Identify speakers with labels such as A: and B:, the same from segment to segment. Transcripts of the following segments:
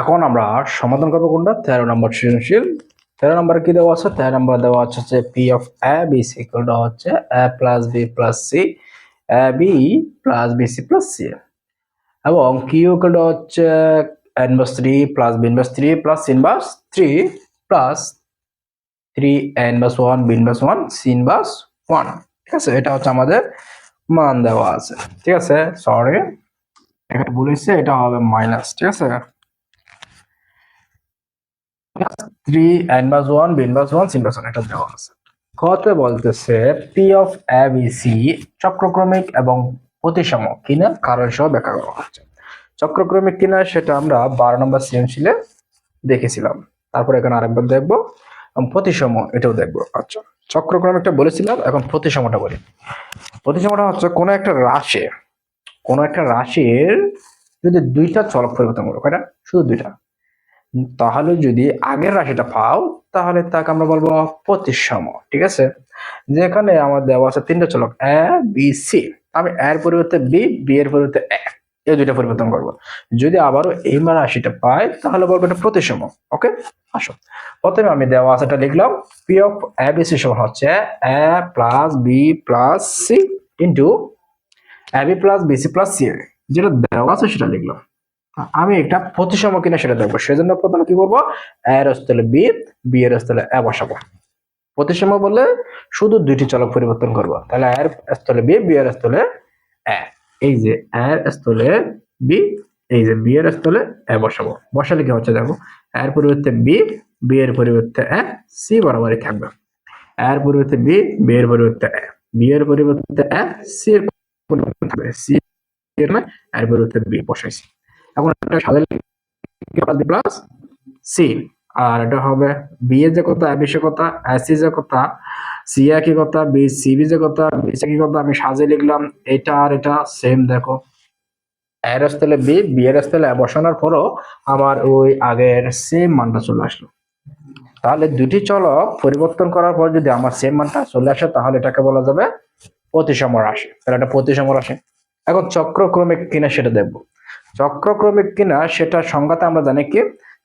A: এখন আমরা সমাধান করব কোনটা? তেরো নম্বর সৃজনশীল। তেরো নম্বরে কি দেওয়া আছে? তেরো নম্বরে দেওয়া আছে হচ্ছে P of A B C ইকুয়ালটা হচ্ছে A plus B plus C A B plus B C plus C এবং কিউ ইকুয়ালটা হচ্ছে inverse three plus B three plus inverse three plus three inverse one B one C one ঠিক আছে? এটা হচ্ছে আমাদের মান দেওয়া আছে। ঠিক আছে? সরি এখানে বলেছে এটা হবে মাইনাস ঠিক আছে? Three inverse one B inverse one C inverse one এটা দেওয়া আছে। কতে বলতেছে P of A B C চক্রক্রমিক এবং প্রতিসম কিনা, কারণ সহ ব্যাখ্যা করা হচ্ছে। চক্রক্রমিক কিনা, সেটা আমরা বারো নম্বর সৃজনশীলে দেখেছিলাম। তারপর এখানে আরেকবার দেখব, এবং প্রতিসম এটাও দেখব। আচ্ছা চক্রক্রমিকটা বলেছিলাম, এখন প্রতিসমটা বলি। প্রতিসমটা হচ্ছে কোনো একটা রাশি। কোনো একটা রাশির যদি দুইটা চলক পরিবর্তন করো, কয়টা? শুধু দুইটা। তাহলে যদি আগের রাশিটা পাও, তাহলে তাকে আমরা বলব প্রতিসম, ঠিক আছে? যেখানে আমার দেওয়া আছে তিনটা চলক এ বি সি আমি এর পরিবর্তে বি বি এর পরিবর্তে এ এই দুইটা পরিবর্তন করব। যদি আবারও এই রাশিটা পাই, তাহলে বলব এটা প্রতিসম, ওকে? আসো। প্রথমে আমি দেওয়া আছে এটা লিখলাম P of A B C সমান হচ্ছে A plus B plus C into A B plus B C plus C যেটা দেওয়া আছে সেটা লিখলাম। আমি একটা প্রতিসম কিনা সেটা দেখব। সেজন্য প্রথমে কি করব এর স্থলে বি বি এর স্থলে এ বসাবো। প্রতিসম বললে শুধু দুইটি চলক পরিবর্তন করব। তাহলে এর স্থলে বি বি এর স্থলে এ। এই যে এর স্থলে বি, এই যে বি এর স্থলে এ বসাবো। বসালে কি হচ্ছে দেখো? এর পরিবর্তে বি বি এর পরিবর্তে এ, সি বরাবরই থাকবে। এর পরিবর্তে বি বি এর পরিবর্তে এ। বি এর পরিবর্তে এ, সি এর পরিবর্তে থাকবে। সি এর মানে এর পরিবর্তে বি বসাইছি। এখন এটা সাজালে প্লাস সি আর এটা হবে বি এর যে কথা বি সে কথা সি যে কথা সি কথা বি সি বি যে কথা বি কথা, আমি লিখলাম এটা আর এটা সেম দেখো। এর স্থলে বি বি এর স্থলে বসানোর পরও আমার ওই আগের সেম মানটা চলে আসলো। তাহলে দুটি চলক পরিবর্তন করার পর যদি আমার সেম মানটা চলে আসে, তাহলে এটাকে বলা যাবে প্রতিসম রাশি। তাহলে এটা প্রতিসম রাশি। এখন চক্রক্রমিক কিনা সেটা দেখব। চক্রক্রমিক কিনা সেটা সংজ্ঞাতে আমরা জানি কি?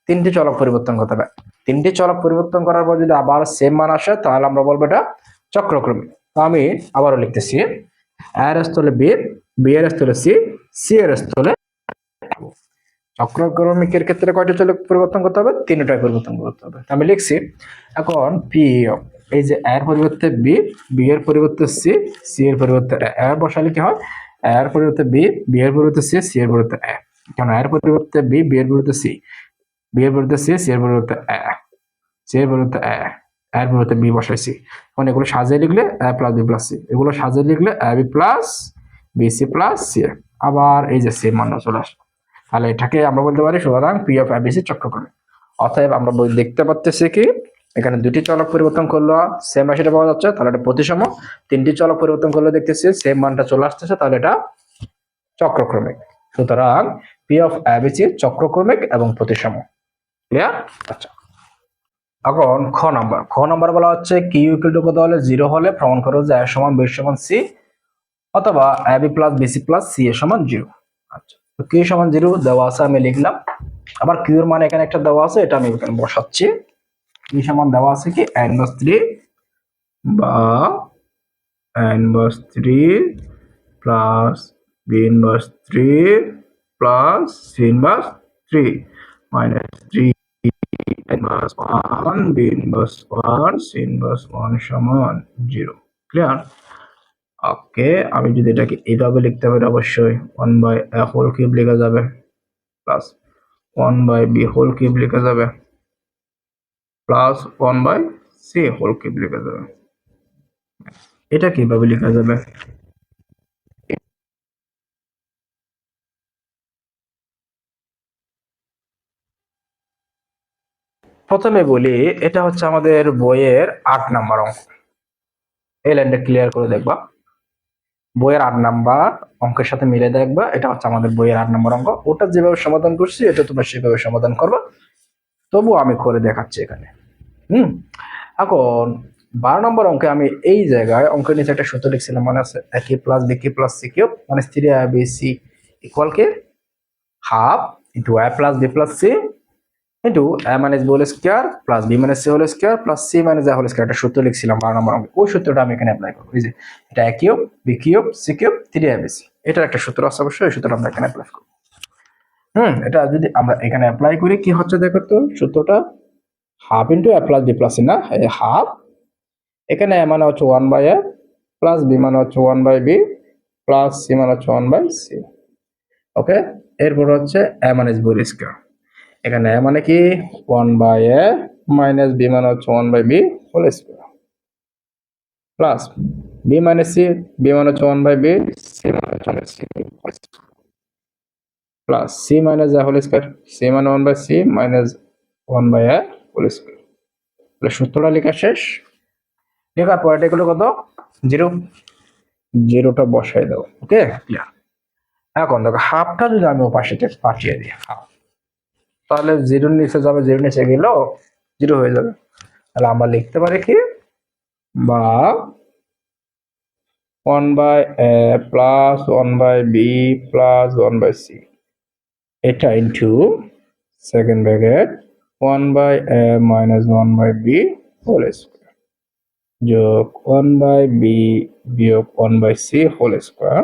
A: তিনটি চলক পরিবর্তন করতে হবে। তিনটি চলক পরিবর্তন করার পর যদি আবার সেম মান আসে, তাহলে আমরা বলব এটা চক্রক্রমিক তো আমি আবারও লিখতেছি এর স্থলে বি বি এর স্থলে সি সি এর স্থলে চক্রক্রমিকের ক্ষেত্রে কয়টা চলক পরিবর্তন করতে হবে? তিনটাই পরিবর্তন করতে হবে। আমি লিখছি, এখন পি এই যে এর পরিবর্তে বি বি এর পরিবর্তে সি সি এর পরিবর্তে এ বসালে কি হয়? এর পরিবর্তে বি বি এর পরিবর্তে সি সি এর পরিবর্তে এ কেন এর পরিবর্তে বি বি এর পরিবর্তে সি বি এর পরিবর্তে সি সি এর পরিবর্তে এ সি এর পরিবর্তে এ এর পরিবর্তে বি বসাইছি। এখন এগুলো সাজিয়ে লিখলে A plus B plus C এগুলো সাজিয়ে লিখলে A B plus B C plus C আবার এই যে সেম মান চলে আসলো। তাহলে এটাকে আমরা বলতে পারি সুতরাং পি অফ এবিসি চক্রক্রমে। অতএব আমরা দেখতে পাচ্ছি কি? এখানে দুটি চলক পরিবর্তন করল সেম রাশিটা পাওয়া যাচ্ছে, তাহলে এটা প্রতিসম। তিনটি চলক পরিবর্তন করলে দেখতেছি সেম মানটা চলে আসতেছে, তাহলে এটা চক্রক্রমিক। সুতরাং পি অফ এবিসি চক্রক্রমিক এবং প্রতিসম। ক্লিয়ার আচ্ছা। এখন খ নাম্বার। খ নাম্বার বলা হচ্ছে কিউ ইকুয়াল টু কত হলে? জিরো হলে। প্রমাণ করো যে এ সমান বি সমান সি অথবা A B plus BC plus C এর সমান জিরো। আচ্ছা। তো কিউ সমান জিরো দেওয়া আছে, আমি লিখলাম। আবার কিউর মানে এখানে একটা দেওয়া আছে, এটা আমি এখানে বসাচ্ছি। কিউ সমান দেওয়া আছে কি? এন বাস থ্রি বা এন বাস three plus B inverse three plus C inverse three minus three inverse one B inverse one C inverse one সমান জিরো ক্লিয়ার ওকে আমি যদি এটাকে এইভাবে লিখতে পারি অবশ্যই one by A whole cube লেখা যাবে plus one by B whole cube লেখা যাবে। Plus one by C whole cube লেখা যাবে এটা কীভাবে লেখা যাবে? প্রথমে বলি, এটা হচ্ছে আমাদের বইয়ের আট নাম্বার অঙ্ক। এই লাইনটা ক্লিয়ার করে দেখবা। বইয়ের আট নাম্বার অঙ্কের সাথে মিলে দেখবা, এটা হচ্ছে আমাদের বইয়ের আট নাম্বার অঙ্ক। ওটা যেভাবে সমাধান করছি, এটা তোমরা সেভাবে সমাধান করবা। তবু আমি করে দেখাচ্ছি এখানে। হুম, এখন বারো নম্বর অঙ্কে আমি এই জায়গায়, অঙ্কের নিচে একটা সূত্র লিখছিলাম মানে আছে? একে প্লাস বি কে প্লাস সি কিউব মানে three I B C equal K half into Y plus B plus C into A minus B whole square plus B minus C whole square plus C minus A whole square একটা সূত্র লিখছিলাম বারো নম্বর অঙ্কে। ওই সূত্রটা আমি এখানে apply করব, এই যে এটা A cube B cube C cube three I B C এটার একটা সূত্র আছে অবশ্যই, ওই সূত্রটা আমরা এখানে অ্যাপ্লাই করব। হুম, এটা যদি আমরা এখানে অ্যাপ্লাই করি, কি হচ্ছে দেখো তো, সূত্রটা? Half into A plus B plus C না? এই হাফ। এখানে এ মানে হচ্ছে one by A plus B মানে হচ্ছে one by B plus C মানে হচ্ছে ওয়ান বাই সি ওকে এরপর হচ্ছে এ মাইনাস বি স্কোয়ার এখানে এ মানে কি? One by A minus B মানে হচ্ছে one by B whole square plus B minus C B মানে হচ্ছে ওয়ান বাই বি সি মানে হচ্ছে C plus C minus A whole square C মানে one by C minus one by A whole সূত্রটা লেখা শেষ। লেখার পর এগুলো কত? জিরো। জিরোটা বসাই দাও ওকে ক্লিয়ার এখন দেখো হাফটা যদি আমি ও পাশে পাঠিয়ে দিই হাফ তাহলে জিরো নিচে যাবে, জিরো নিচে গেলেও জিরো হয়ে যাবে। তাহলে আমরা লিখতে পারি কি? বা one by A plus one by B plus one by C এটা into second bracket one by A minus one by B whole square যোগ ওয়ান বাই বি বিয়োগ one by C whole square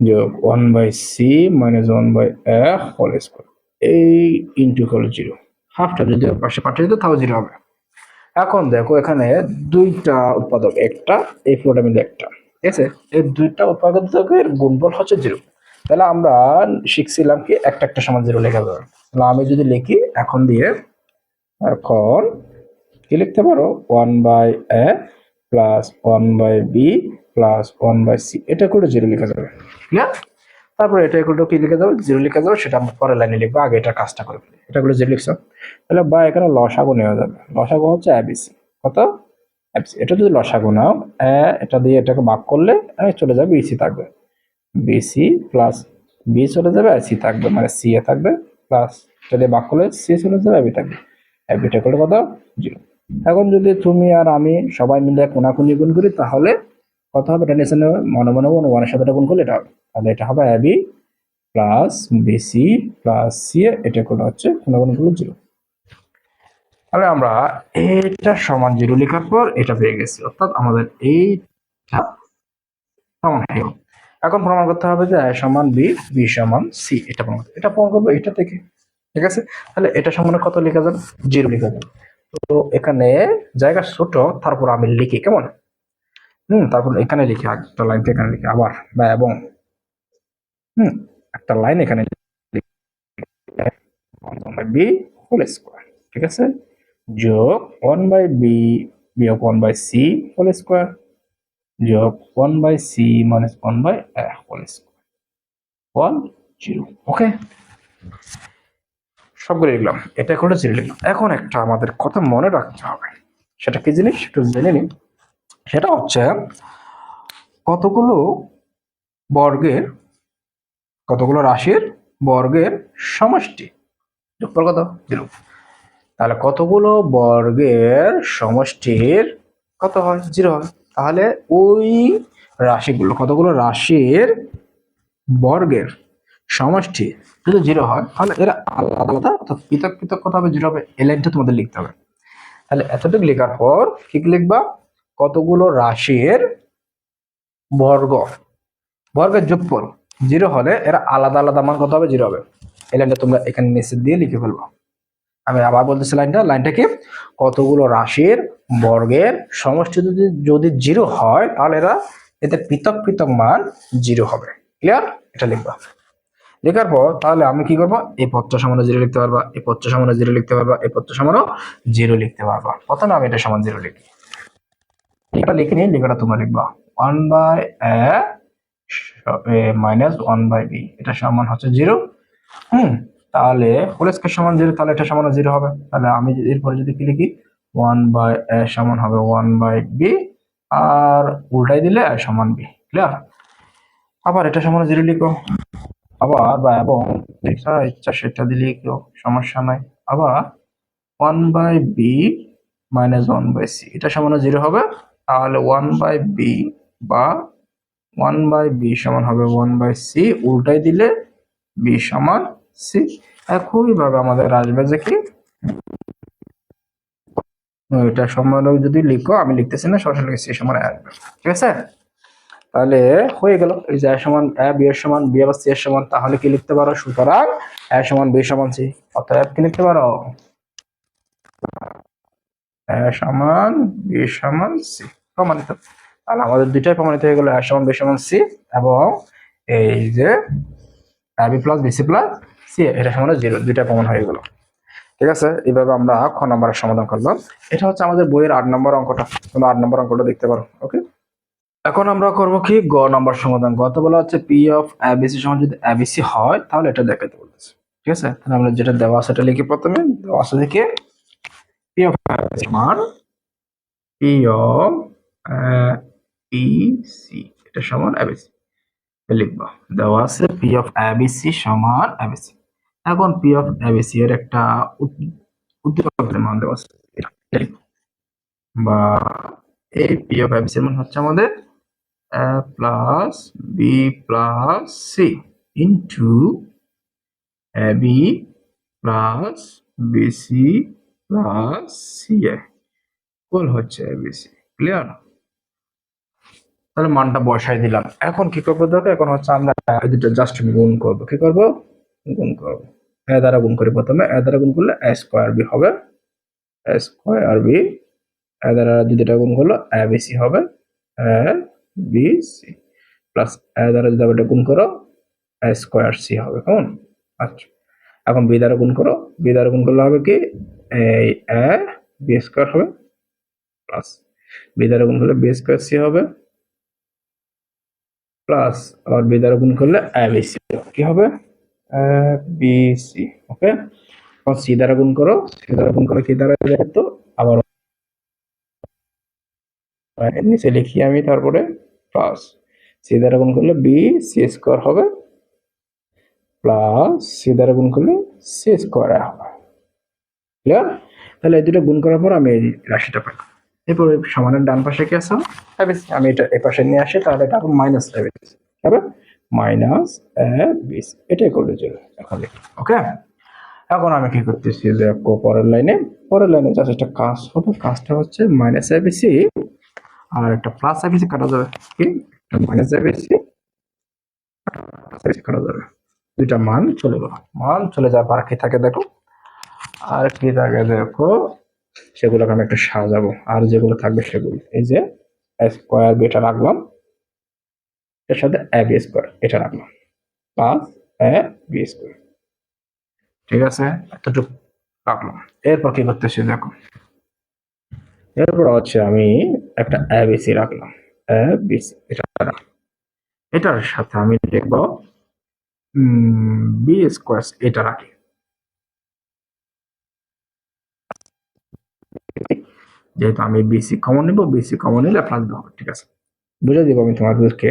A: যোগ one by C minus one by A whole square এই into হলো zero হাফটা যদি পাশে পাঠিয়ে দিতে তাও জিরো হবে। এখন দেখো এখানে দুইটা উৎপাদক, একটা, এই ফ্লোটা মিলে একটা। ঠিক আছে? এই দুইটা উৎপাদকের গুণফল হচ্ছে জিরো তাহলে আমরা শিখছিলাম কি, একটা একটা সমান জিরো লেখা যাবে তাহলে আমি যদি লিখি, এখন দিয়ে এখন কি লিখতে পারো? One by A plus one by B plus one by C এটা করে জিরো লেখা যাবে। ক্লিয়ার তারপরে এটা এগুলো কি লিখে যাবে? জিরো লিখে যাবে, সেটা আমরা পরের লাইনে লিখব, আগে এটা কাজটা করে ফেলি। এটা গুলো জিরো লিখছো? তাহলে বা এখানে লসাগু নেওয়া যাবে। লসাগু হচ্ছে এবিসি কত? এবিসি এটা যদি লসাগু নাও এ এটা দিয়ে এটাকে ভাগ করলে চলে যাবে বিসি থাকবে। বিসি প্লাস বি চলে যাবে আর সি থাকবে মানে সি এ থাকবে। প্লাস এটা দিয়ে ভাগ করলে সি যাবে এবি থাকবে। এবিটা করলে কত? জিরো এখন যদি তুমি আর আমি সবাই মিলে কোনাকুনি গুণ করি, তাহলে কত হবে? এটা নেবে, মনে মনে মনে ওয়ানের সাথে এটা গুণ করলে এটা হবে। তাহলে এটা হবে AB plus BC plus C এটা করে হচ্ছে কোনো কোনো গুলো জিরো তাহলে আমরা এটা সমান জিরো লেখার পর এটা পেয়ে গেছি। অর্থাৎ আমাদের এইটা সমান হয়ে। এখন প্রমাণ করতে হবে যে A সমান বি বি সমান সি। এটা প্রমাণ এটা প্রমাণ করব এটা থেকে। ঠিক আছে? তাহলে এটা সমান কত লেখা যাবে? জিরো লেখা যাবে। তো এখানে জায়গা ছোট, তারপর আমি লিখি, কেমন? হুম, তারপর এখানে লিখি, একটা লাইন এখানে লিখি, আবার, বা, এবং। হুম, একটা লাইন এখানে বি হোল স্কোয়ার। ঠিক আছে? যোগ ওয়ান বাই বি, বিয়োগ one by C, whole square. যোগ one by C minus one by whole square one zero okay সবগুলো লিখলাম, এটা করে জিরো লিখলাম। এখন একটা আমাদের কথা মনে রাখতে হবে। সেটা কি জিনিস? একটু জেনে নিন। সেটা হচ্ছে, কতগুলো বর্গের, কতগুলো রাশির বর্গের সমষ্টি? যোগফল কত? জিরো তাহলে কতগুলো বর্গের সমষ্টির কত হয়? জিরো হয়। তাহলে ওই রাশিগুলো, কতগুলো রাশির বর্গের সমষ্টি যদি জিরো হয়, তাহলে এরা আলাদা আলাদা, অর্থাৎ পৃথক পৃথক কথা হবে? জিরো হবে। লাইনটা তোমাদের লিখতে হবে। তাহলে এতটুকু লেখার পর কি লিখবা? কতগুলো রাশির বর্গ, বর্গের যোগফল জিরো হলে এরা আলাদা আলাদা মান কত হবে? জিরো হবে। এই তোমরা এখানে মেসেজ দিয়ে লিখে ফেলব। আমি আবার বলতেছি লাইনটা লাইনটা কি? কতগুলো রাশির বর্গের সমষ্টি যদি যদি জিরো হয়, তাহলে এরা এতে পৃথক পৃথক মান জিরো হবে। ক্লিয়ার এটা লিখবা। লেখার পর তাহলে আমি কি করব? এই পদটা সমান জিরো লিখতে পারবা এই পদটা সমান জিরো লিখতে পারবা এই পদটা সমান জিরো লিখতে পারবা। প্রথমে আমি এটা সমান জিরো লিখি। এটা লিখে নিই লেখাটা তোমরা লিখবা। One by A minus one by B এটা সমান হচ্ছে জিরো। হুম? তাহলে হোল স্কয়ার সমান জিরো তাহলে এটা সমান জিরো হবে। তাহলে আমি এরপরে যদি কি লিখি ওয়ান বাই এ সমান হবে ওয়ান বাই বি আর উল্টাই দিলে এ সমান বি ক্লিয়ার আবার এটা সমান জিরো লিখো। আবার বা, এবং যেটা ইচ্ছা সেটা দিলে কেউ সমস্যা নাই। আবার one by B minus one by C এটা সমান জিরো হবে। তাহলে ওয়ান বাই বি বা ওয়ান বাই বি সমান হবে ওয়ান বাই সি উল্টাই দিলে বি সমান সি, একই ভাবে আমাদের আসবে যে কি? এটা সমান যদি লিখো, আমি লিখতেছি না, সরাসরি সি সমান আসবে ঠিক আছে? তাহলে হয়ে গেল। এই যে সমান a b এর সমান b আবার c এর সমান, তাহলে কি লিখতে পারো? সুতরাং a সমান b সমান c অতএব কি লিখতে পারো? a সমান b সমান c প্রমাণিত। তাহলে আমাদের দুইটাই প্রমাণিত হয়ে গেল। a সমান b সমান c এবং এই যে ab plus bc plus c এটা সমান জিরো, দুইটা কমন হয়ে গেল। ঠিক আছে? এইভাবে আমরা খ নম্বরের সমাধান করলাম। এটা হচ্ছে আমাদের বইয়ের আট নম্বর অঙ্কটা। তোমরা আট নম্বর অঙ্কটা দেখতে পারো ওকে এখন আমরা করব কি? গ নম্বর সমাধান। গত বলা হচ্ছে পি অফ এবিসি সমান যদি এবিসি হয়, তাহলে এটা দেখাতে বলতেছে। ঠিক আছে? তাহলে আমরা যেটা দেওয়া সেটা লিখি প্রথমে। দেওয়া আছে দেখে। পি অফ সমান পি অফ সি এটা সমান এবিসি লিখব। দেওয়া আছে পি অফ এবিসি সমান এবিসি এখন পি অফ এবিসি এর একটা উদ- উদ্দীপকের মান দেওয়া আছে। বা এই পি অফ এবিসি এর মান হচ্ছে আমাদের a plus b plus c into ab plus plus plus ca কোল হচ্ছে abc ক্লিয়ার তাহলে মানটা বসাই দিলাম। এখন কি করব দেখো? এখন হচ্ছে আমরা দুটো জাস্ট গুণ করব। কি করব? গুণ করব। A দ্বারা গুণ করি প্রথমে a দ্বারা গুণ করলে a স্কোয়ার বি হবে। a স্কোয়ার বি a দ্বারা দুটোটা গুণ করলে abc হবে। a B C plus A দ্বারা যদি এটা গুণ করো এ স্কোয়ার সি হবে। কেমন? আচ্ছা এখন বি দ্বারা গুণ করো বি দ্বারা গুণ করলে হবে কি? এই এ বি স্কোয়ার হবে প্লাস বি দ্বারা গুণ করলে বি স্কোয়ার সি হবে প্লাস আর বি দ্বারা গুণ করলে এ বি সি কি হবে? A B C okay C দ্বারা গুণ করো সি দ্বারা গুণ করলে কি দ্বারা যেহেতু? আবার নিচে লিখি আমি তারপরে প্লাস সি দ্বারা গুণ করলে বি সি স্কোয়ার হবে। প্লাস সি দ্বারা গুণ করলে সি স্কোয়ার হবে। ক্লিয়ার তাহলে এই দুটো গুণ করার পর আমি এই রাশিটা পাই। এরপর সমানের ডান পাশে কি আছে? আমি এটা এই পাশে নিয়ে আসি তাহলে এটা মাইনাস হবে মাইনাস এ বিস এটাই করলে চলবে এখন ওকে এখন আমি কি করতেছি দেখো পরের লাইনে পরের লাইনে জাস্ট একটা কাজ হবে। কাজটা হচ্ছে মাইনাস এবিসি আর একটা প্লাস এবিসি কাটা যাবে। কি? মাইনাস এবিসি কাটা যাবে। দুইটা মান চলে গেল। মান চলে যাওয়ার পর কি থাকে দেখো? আর কি থাকে দেখো? সেগুলোকে আমি একটু সাজাবো। আর যেগুলো থাকবে সেগুলো। এই যে স্কোয়ার বিটা রাখলাম। এর সাথে এ বি স্কোয়ার এটা রাখলাম প্লাস এ বি স্কোয়ার ঠিক আছে? এতটুকু রাখলাম এরপর কি করতেছি দেখো। এরপর হচ্ছে আমি একটা এবিসি রাখলাম। এবিসি এটা রাখলাম। এটার সাথে আমি লিখব বি স্কোয়ার এটা রাখি। যেহেতু আমি বিসি কমন নিব বিসি কমন নিলে প্লাস দেবো ঠিক আছে? বুঝে দিব আমি তোমাদেরকে।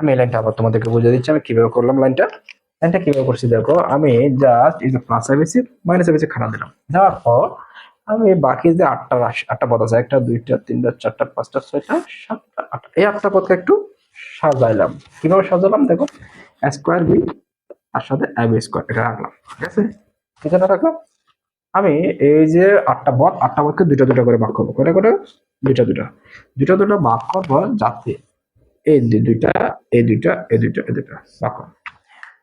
A: আমি এই লাইনটা আবার তোমাদেরকে বুঝিয়ে দিচ্ছি, আমি কীভাবে করলাম লাইনটা? লাইনটা কীভাবে করছি দেখো, আমি জাস্ট এই যে প্লাস এবিসি মাইনাস এবিসি খানা দিলাম। দেওয়ার পর আমি বাকি যে আটটা রাশি, আটটা পদ আছে, একটা, দুইটা, তিনটা, চারটা, পাঁচটা, ছয়টা, সাতটা, আটটা, এই আটটা পদকে একটু সাজাইলাম। কীভাবে সাজালাম দেখো স্কোয়ার বি আর সাথে এবি স্কোয়ার এটা রাখলাম, ঠিক আছে? কি জন্য রাখলাম? আমি এই যে আটটা পদ, আটটা পদকে দুইটা দুটো করে ভাগ করব। করে করে দুইটা দুটা দুটা দুটো ভাগ করব যাতে এই দুইটা এই দুইটা এই দুইটা এই দুইটা। ভাগ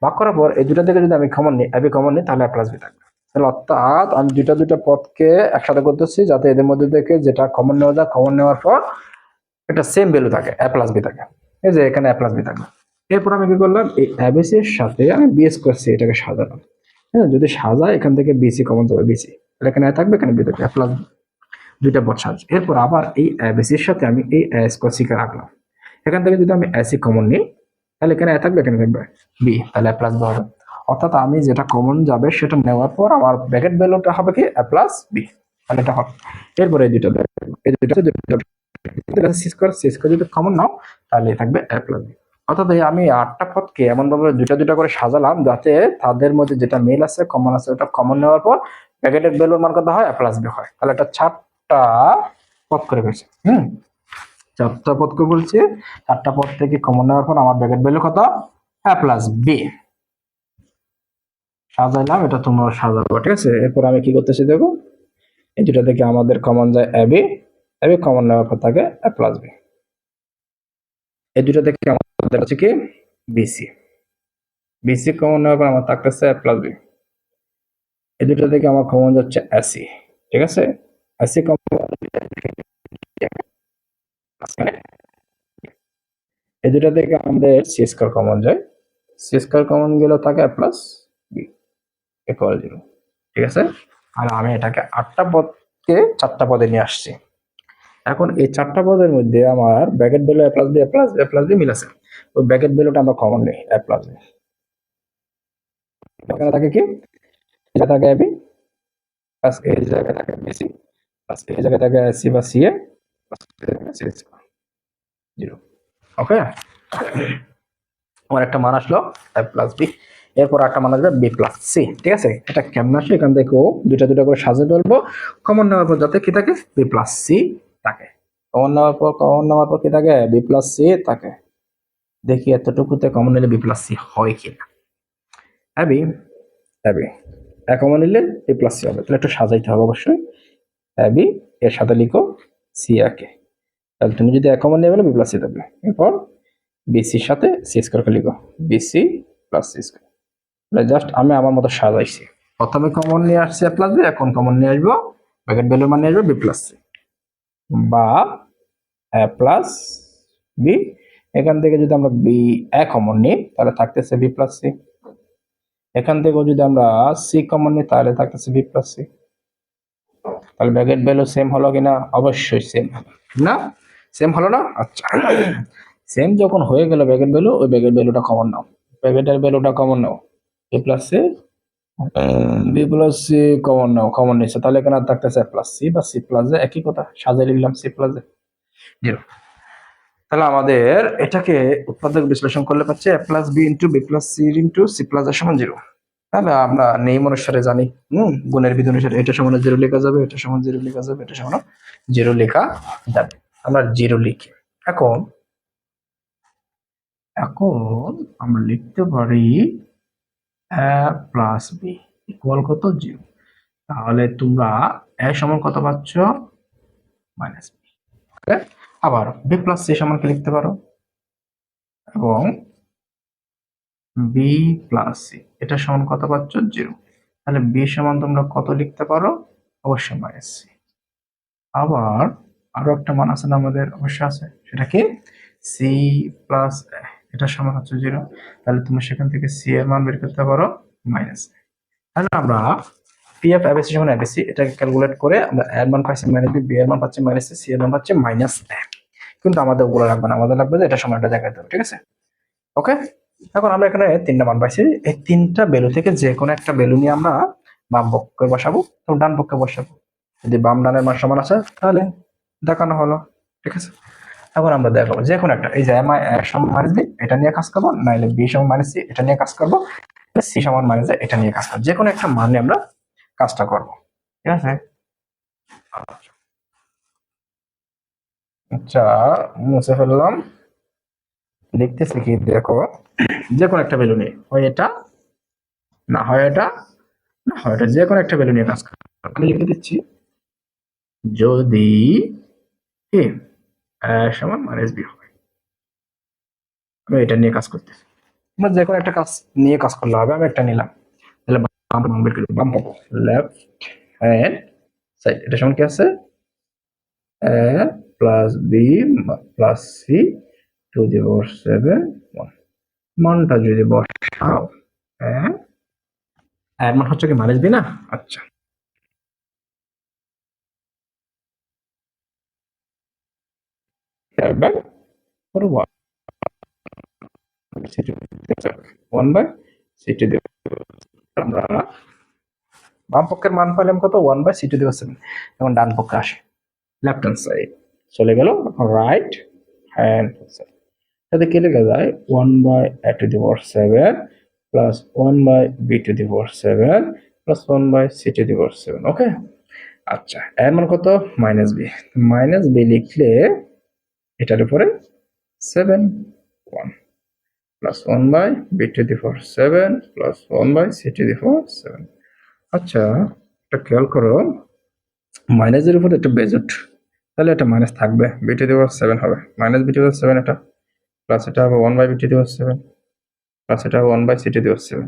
A: ভাগ করার পর এই দুটা থেকে যদি আমি কমন নিই এবি কমন নিই, তাহলে প্লাস বি থাকবে। অর্থাৎ আমি দুইটা দুইটা পদকে একসাথে করতেছি যাতে এদের মধ্যে থেকে যেটা কমন নেওয়া যায় কমন নেওয়ার পর একটা সেম ভ্যালু থাকে এ প্লাস বি থাকে। এই যে এখানে এ প্লাস বি থাকবে। এরপর আমি কি করলাম? এই এবিসি এর সাথে আমি বিএস করছি এটাকে সাজালাম। হ্যাঁ যদি সাজায় এখান থেকে বিসি কমন যাবে বিসি তাহলে এখানে থাকবে, এখানে বি থাকবে এ প্লাস দুইটা পদ সাজ এরপর আবার এই এবিসির সাথে আমি এই এ স্কোয়ার সিকে রাখলাম। এখান থেকে যদি আমি এসি কমন নিই, তাহলে এখানে এ থাকবে, এখানে থাকবে বি তাহলে প্লাস বি হবে। অর্থাৎ আমি যেটা কমন যাবে, সেটা নেওয়ার পর আমার ব্র্যাকেট ভ্যালুটা হবে কি? এ প্লাস বি তাহলে এটা হবে। এরপরে এই দুটো। এই দুটো সি স্কোয়ার সি স্কোয়ার যদি কমন নাও, তাহলে থাকবে এ প্লাস বি অর্থাৎ আমি আটটা পদকে এমন ভাবে দুটা দুটা করে সাজালাম, যাতে তাদের মধ্যে যেটা মিল আছে কমন আছে, ওটা কমন নেওয়ার পর ব্র্যাকেটের ভ্যালুর মান কত হয়? এ প্লাস বি হয়। তাহলে এটা চারটা পদ করে ফেলছে। হুম? চারটা পদ করে বলছে? চারটা পদ থেকে কমন নেওয়ার পর আমার ব্র্যাকেট ভ্যালু কত? এ প্লাস বি সাজাইলাম, এটা তোমরা সাজাবো, ঠিক আছে? এরপর আমি কি করতেছি দেখো? এই দুটা থেকে আমাদের কমন যায় A B A B common নেওয়ার পর থাকে এ প্লাস বি এই দুটা থেকে আমাদের আছে কি? বিসি বিসি কমন নেওয়ার পর আমার থাকতেছে এ প্লাস বি এই দুটা থেকে আমার কমন যাচ্ছে এসি ঠিক আছে? এসি কমন এই দুটা থেকে আমাদের সি কমন যায়। সি কমন গেলে থাকে প্লাস বি ইকুয়াল জিরো ঠিক আছে? আর আমি এটাকে আটটা পদকে চারটা পদে নিয়ে আসছি। এখন এই চারটা পদের মধ্যে আমার bracket value A plus B A plus A plus B মিল আছে। ওই ব্যাকেট ভ্যালুটা আমরা কমন নেই এ প্লাস বি এখানে থাকে কি? এটা থাকে বি প্লাস এই জায়গায় থাকে বিসি প্লাস এই জায়গায় থাকে সি বা সি এ জিরো ওকে আমার একটা মান আসলো প্লাস বি এরপর একটা মান আসবে বি প্লাস সি ঠিক আছে? এটা কেমন আসে? এখান থেকেও দুইটা দুইটা করে সাজিয়ে ফেলব কমন নেওয়ার পর যাতে কি থাকে? বি প্লাস সি থাকে। কমন নেওয়ার পর কমন নেওয়ার পর কি থাকে? বি প্লাস সি থাকে। দেখি এতটুকুতে কমন নিলে বি প্লাস সি হয় কিনা। হ্যাবি হ্যাবি এক কমন নিলে বি প্লাস সি হবে। তাহলে একটু সাজাইতে হবে অবশ্যই। হ্যাবি এর সাথে লিখো। সি একে তাহলে তুমি যদি এক কমন নিয়ে বি প্লাস সি থাকবে। এরপর বিসির সাথে সি স্কোয়ারকে লিখো। BC plus C square just আমি আমার মতো সাজাইছি। প্রথমে কমন নিয়ে আসছি এ প্লাস বি এখন কমন নিয়ে আসব। ব্র্যাকেট ভ্যালু মানে নিয়ে আসব বি প্লাস সি বা এ প্লাস বি এখান থেকে যদি আমরা বি এ কমন নিই, তাহলে থাকতেছে বি প্লাস সি এখান থেকেও যদি আমরা সি কমন নিই, তাহলে থাকতেছে বি প্লাস সি তাহলে ব্র্যাকেট ভ্যালু সেম হলো কিনা? অবশ্যই সেম না? সেম হলো না? আচ্ছা। সেম যখন হয়ে গেল ব্র্যাকেট ভ্যালু ওই ব্র্যাকেট ভ্যালুটা কমন নাও। ব্র্যাকেটের ভ্যালুটা common now. A plus C B plus C common now common নিচ্ছে। তাহলে এখানে থাকতেছে প্লাস সি বা সি প্লাস একই কথা। সাজিয়ে লিখলাম সি প্লাস জিরো তাহলে আমাদের এটাকে উৎপাদক বিশ্লেষণ করলে পাচ্ছে A plus B into B plus C into C plus এর সমান জিরো তাহলে আমরা নেই অনুসারে জানি। হম, গুণের বিধি অনুসারে এটা সমান জিরো লেখা যাবে, এটা সমান জিরো লেখা যাবে, এটা সমান জিরো লেখা যাবে। আমরা জিরো লিখি। এখন এখন আমরা লিখতে পারি প্লাস বি ইকুয়াল কত? জিরো। তাহলে তোমরা এ সমান কত পাচ্ছ? Minus B. আবার বি প্লাস সি সমান কি লিখতে পারো। এবং বি প্লাস সি এটা সমান কত পাচ্ছ? জিরো। তাহলে বি সমান তোমরা কত লিখতে পারো? অবশ্যই মাইনাস সি আবার আরও একটা মান আছে না আমাদের? অবশ্যই আছে। সেটা কি? সি প্লাস এটা সমান হচ্ছে জিরো। তাহলে তুমি সেখান থেকে সি এর মান বের করতে পারো মাইনাস তাহলে আমরা পি এফ এবিসি সমান এবিসি এটাকে ক্যালকুলেট করে আমরা এর মান পাচ্ছি মাইনাস বি এর মান পাচ্ছি মাইনাস সি এর মান পাচ্ছি মাইনাস কিন্তু আমাদের ওগুলো লাগবে না, আমাদের লাগবে যে এটা একটা জায়গায় দেবো, ঠিক আছে? ওকে এখন আমরা এখানে তিনটা মান পাইছি। এই তিনটা ভ্যালু থেকে যে কোনো একটা ভ্যালু নিয়ে আমরা বাম পক্ষে বসাবো তো ডান পক্ষে বসাবো। যদি বাম ডানের মান সমান আছে, তাহলে দেখানো হলো, ঠিক আছে? এখন আমরা দেখাবো যে কোনো একটা। এই যে এম আই সমান মাইনাস বি এটা নিয়ে কাজ করব নাইলে বি সমান মাইনাস সি এটা নিয়ে কাজ করব সি সমান মাইনাস এটা নিয়ে কাজ করব। যে কোনো একটা মান নিয়ে আমরা কাজটা করব। ঠিক আছে? আচ্ছা মুছে ফেললাম। লিখতেছি কি, দেখো। যে কোনো একটা ভ্যালু নিয়ে। হয় এটা, না হয় এটা, না হয় এটা যে কোনো একটা ভ্যালু নিয়ে কাজ আমি লিখে দিচ্ছি, যদি এ সমান মাইনাস বি হয়। আমি এটা নিয়ে কাজ করতেছি। আমরা যে কোনো একটা কাজ নিয়ে কাজ করলে হবে, আমি একটা নিলাম। তাহলে বাম বাম বের করি বাম পাবো লেফট হ্যান্ড সাইড এটা সমান কি আছে? Plus B plus C to the power seven one মানটা যদি বসাও হ্যাঁ এর মান হচ্ছে কি মাইনাস বি না? আচ্ছা। আমরা বাম পক্ষের মান পাইলাম কত? One by C to seven এখন ডান পক্ষে আসে। লেফট হ্যান্ড সাইড চলে গেল রাইট হ্যান্ড সাইড তাতে কি লেখা যায়? One by A to the power seven plus one by B to the power seven plus one by C to the power seven okay আচ্ছা এর মান কত? মাইনাস বি মাইনাস বি লিখলে এটার উপরে seven one plus one by B to the power seven plus one by C to the power seven আচ্ছা এটা খেয়াল করো মাইনাসের উপরে একটা বেজট, তাহলে এটা মাইনাস থাকবে B to the power seven হবে। মাইনাস বি টু সেভেন এটা প্লাস এটা হবে one by B to the power seven plus এটা হবে one by city to the seven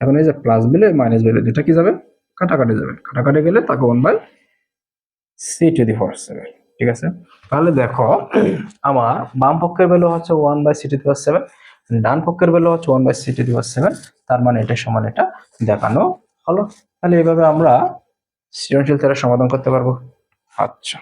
A: এখন এই যে প্লাস বিলে মাইনাস বিলে দুটা কি যাবে? কাটাকাটি যাবে। কাটাকাটি গেলে তাকে one by C to the power seven ঠিক আছে? তাহলে দেখো, আমার বাম পক্ষের ভ্যালু হচ্ছে one by city to the seven ডান পক্ষের ভ্যালু হচ্ছে one by city to the seven তার মানে এটা সমান এটা দেখানো হলো। তাহলে এইভাবে আমরা সৃজনশীল তারা সমাধান করতে পারব। আচ্ছা।